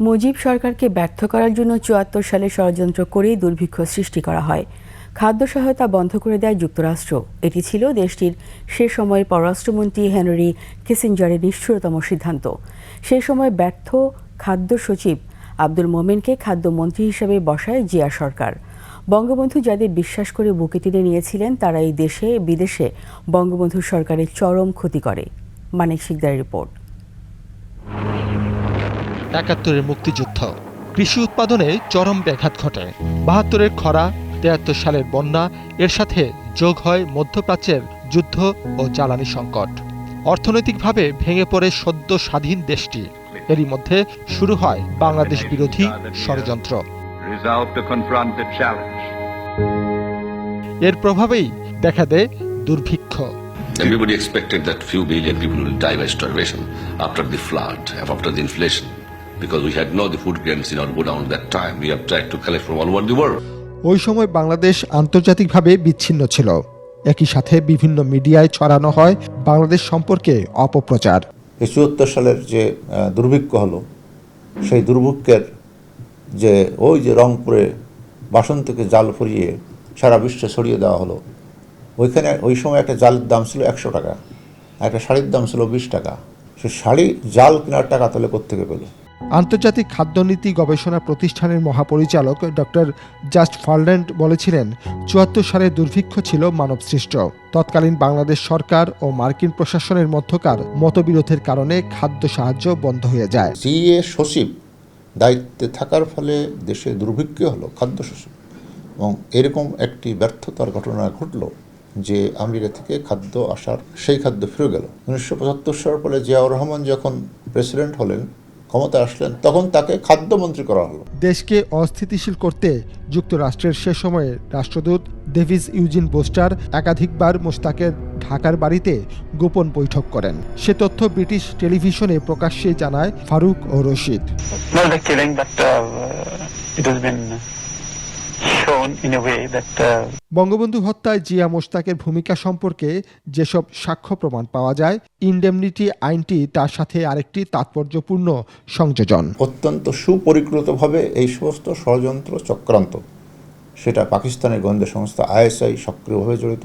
মুজিব সরকারকে ব্যর্থ করার জন্য চুয়াত্তর সালে ষড়যন্ত্র করেই দুর্ভিক্ষ সৃষ্টি করা হয়। খাদ্য সহায়তা বন্ধ করে দেয় যুক্তরাষ্ট্র। এটি ছিল দেশটির সে সময়ের পররাষ্ট্রমন্ত্রী হেনরি কিসিঞ্জারের নিষ্ঠুরতম সিদ্ধান্ত। সে সময় ব্যর্থ খাদ্য সচিব আব্দুল মোমেনকে খাদ্যমন্ত্রী হিসেবে বসায় জিয়া সরকার। বঙ্গবন্ধু যাদের বিশ্বাস করে বুকে টেনে নিয়েছিলেন, তারা এই দেশে, বিদেশে বঙ্গবন্ধু সরকারের চরম ক্ষতি করে। মানিক শিকদারের রিপোর্ট। একাত্তরের মুক্তিযুদ্ধ। কৃষি উৎপাদনে চরম ব্যাঘাত ঘটে। বাহাত্তরের খরা তেয়াত্তর সালের বন্যা এর সাথে যোগ হয় মধ্যপ্রাচ্যের যুদ্ধ ও জ্বালানি সংকট। অর্থনৈতিকভাবে ভেঙে পড়ে সদ্য স্বাধীন দেশটি। এরই মধ্যে শুরু হয় বাংলাদেশ বিরোধী ষড়যন্ত্র. এর প্রভাবেই দেখা দেয় দুর্ভিক্ষ। Everybody expected that few billion people will die by starvation after the flood, after the inflation, because we had no the food grains in our godown at that time. We have tried to collect from all over the world. ওই সময় বাংলাদেশ আন্তর্জাতিকভাবে বিচ্ছিন্ন ছিল একই সাথে বিভিন্ন মিডিয়ায় ছড়ানো হয় বাংলাদেশ সম্পর্কে অপপ্রচার চুয়াত্তর সালের যে দুর্ভিক্ষ হলো সেই দুর্ভিক্ষের যে ওই যে রংপুরে বাসন্তকে জাল ফুরিয়ে সারা বিশ্বে ছড়িয়ে দেওয়া হলো ওইখানে ওই সময় একটা জালের দাম ছিল একশো টাকা একটা শাড়ির দাম ছিল বিশ টাকা সে শাড়ি জাল কেনার টাকা তাহলে কোত্থেকে পেল আন্তর্জাতিক খাদ্যনীতি গবেষণা প্রতিষ্ঠানের মহাপরিচালক ডক্টর জাস্ট ফার্ল্যান্ড বলেছিলেন, চুয়াত্তর সালের দুর্ভিক্ষ ছিল মানবসৃষ্ট। তৎকালীন বাংলাদেশ সরকার ও মার্কিন প্রশাসনের মধ্যকার মতবিরোধের কারণে খাদ্য সাহায্য বন্ধ হয়ে যায়। জিএ সচিব দায়িত্বে থাকার ফলে দেশে দুর্ভিক্ষ হলো, খাদ্য সচিব। এবং এরকম একটি ব্যর্থতার ঘটনা ঘটলো যে আমেরিকা থেকে খাদ্য আসার, সেই খাদ্য ফিরে গেল। উনিশশো পঁচাত্তর সালের ফলে জিয়াউর রহমান যখন প্রেসিডেন্ট হলেন ক্ষমতা আসলেন তখন তাকে খাদ্যমন্ত্রী করা হলো দেশকে অস্থিতিশীল করতে যুক্তরাষ্ট্রের সে সময়ে রাষ্ট্রদূত ডেভিস ইউজিন বোস্টার একাধিকবার মোস্তাকের ঢাকার বাড়িতে গোপন বৈঠক করেন সে তথ্য ব্রিটিশ টেলিভিশনে প্রকাশ্যে জানায় ফারুক ও রশিদ বঙ্গবন্ধু হত্যায় জিয়া মোস্তাকের ভূমিকা সম্পর্কে যেসব সাক্ষ্য প্রমাণ পাওয়া যায় ইনডেমনিটি আইনটি তার সাথে আরেকটি তাৎপর্যপূর্ণ সংযোজন। অত্যন্ত সুপরিকৃতভাবে এই সমস্ত ষড়যন্ত্র চক্রান্ত সেটা পাকিস্তানের গোয়েন্দা সংস্থা আইএসআই সক্রিয়ভাবে জড়িত।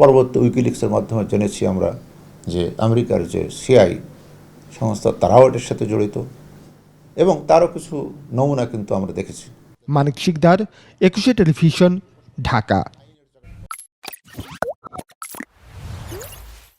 পরবর্তী উইকিলিক্সের মাধ্যমে জেনেছি আমরা যে আমেরিকার যে সিআই সংস্থা তারাও এটার সাথে জড়িত এবং তারও কিছু নমুনা কিন্তু আমরা দেখেছি। মানিক শিকদার একুশে টেলিভিশন ঢাকা।